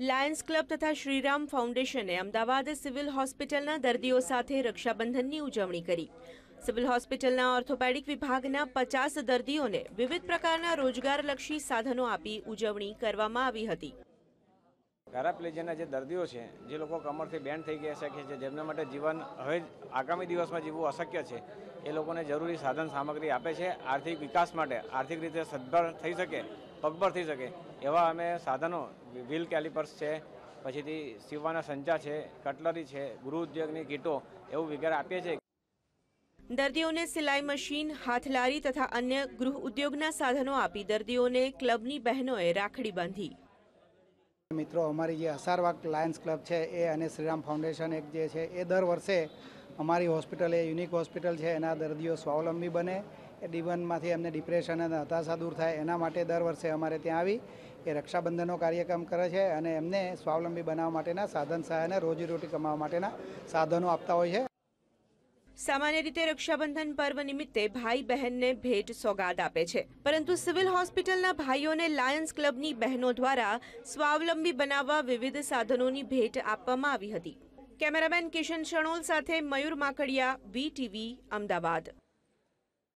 Lions club તથા Shriram ફાઉન્ડેશને Ahmedabad civil હોસ્પિટલના દર્દીઓ સાથે રક્ષાબંધનની ઉજવણી કરી. સિવિલ હોસ્પિટલના ઓર્થોપેડિક વિભાગના પચાસ દર્દીઓને વિવિધ પ્રકારના રોજગારલક્ષી સાધનો આપી ઉજવણી કરવામાં આવી હતી. પેરાપ્લેજિયાના જે દર્દીઓ છે જે લોકો કમરથી બેન્ડ થઈ ગયા શકે છે જેમના માટે જીવન હવે આગામી દિવસમાં જીવવું અશક્ય છે એ લોકોને જરૂરી સાધન સામગ્રી આપે છે આર્થિક વિકાસ માટે આર્થિક રીતે સદ્ધર થઈ શકે પગભર થઈ શકે એવા અમે સાધનો વ્હીલ કેલિપર્સ છે પછીથી સીવવાના સંચા છે કટલરી છે ગૃહ ઉદ્યોગની કીટો એવું વગેરે આપીએ છીએ દર્દીઓને સિલાઈ મશીન હાથલારી તથા અન્ય ગૃહ ઉદ્યોગના સાધનો આપી દર્દીઓને ક્લબની બહેનોએ રાખડી બાંધી મિત્રો, અમારી જે અસારવાક લાયન્સ ક્લબ છે, એ અને શ્રીરામ ફાઉન્ડેશન એક જે છે, એ દર વર્ષે અમારી હોસ્પિટલ, એ યુનિક હોસ્પિટલ છે, એના દર્દીઓ સ્વાવલંબી બને. એ ડીવનમાંથી એમને ડિપ્રેશન અને હતાશા દૂર થાય, એના માટે દર વર્ષે અમારે ત્યાં આવી. એ રક્ષાબંધનનો કાર્યક્રમ કરે છે અને એમને સ્વાવલંબી બનાવવા માટેના સાધન સહાય અને રોજીરોટી કમાવા માટેના સાધનો આપતા હોય છે. સામાન્ય રીતે રક્ષાબંધન પર્વ નિમિત્તે ભાઈ બહેનને ભેટ સોગાદ આપે છે. પરંતુ સિવિલ હોસ્પિટલના ભાઈઓને લાયન્સ ક્લબની બહેનો દ્વારા સ્વાવલંબી બનાવવા વિવિધ સાધનોની ભેટ આપવામાં આવી હતી. કેમેરામેન કિશન શણોલ સાથે મયુર માકડિયા, વી અમદાવાદ.